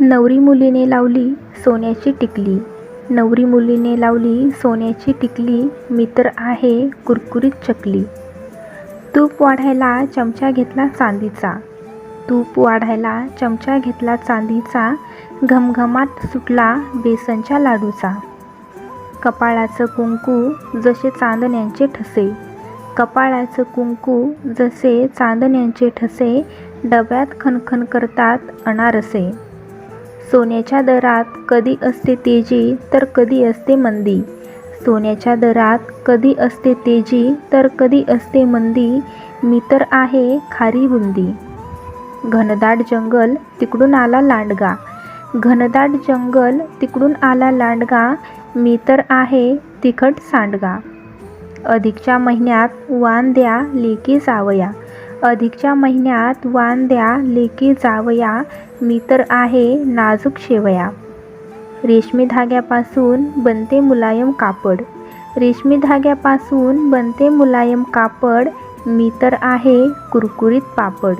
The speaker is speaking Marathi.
नवरी मुलीने लावली सोन्याची टिकली. नवरी मुलीने लावली सोन्याची टिकली. मी तर आहे कुरकुरीत चकली. तूप वाढायला चमचा घेतला चांदीचा. तूप वाढायला चमचा घेतला चांदीचा. घमघमात सुटला बेसनच्या लाडूचा. कपाळाचं कुंकू जसे चांदण्यांचे ठसे. कपाळाचं कुंकू जसे चांदण्यांचे ठसे. डब्यात खनखन करतात अनारसे. सोन्याच्या दरात कधी असते तेजी तर कधी असते मंदी. सोन्याच्या दरात कधी असते तेजी तर कधी असते मंदी. मी तर आहे खारी बुंदी. घनदाट जंगल तिकडून आला लांडगा. घनदाट जंगल तिकडून आला लांडगा. मी तर आहे तिखट सांडगा. अधिकच्या महिन्यात वान द्या लेकी जावया. अधिकच्या महिन्यात वांद्या लेकी जावया मी तर आहे नाजूक शेवया. रेशमी धाग्यापासून बनते मुलायम कापड. रेशमी धाग्यापासून बनते मुलायम कापड मी तर आहे कुरकुरीत पापड.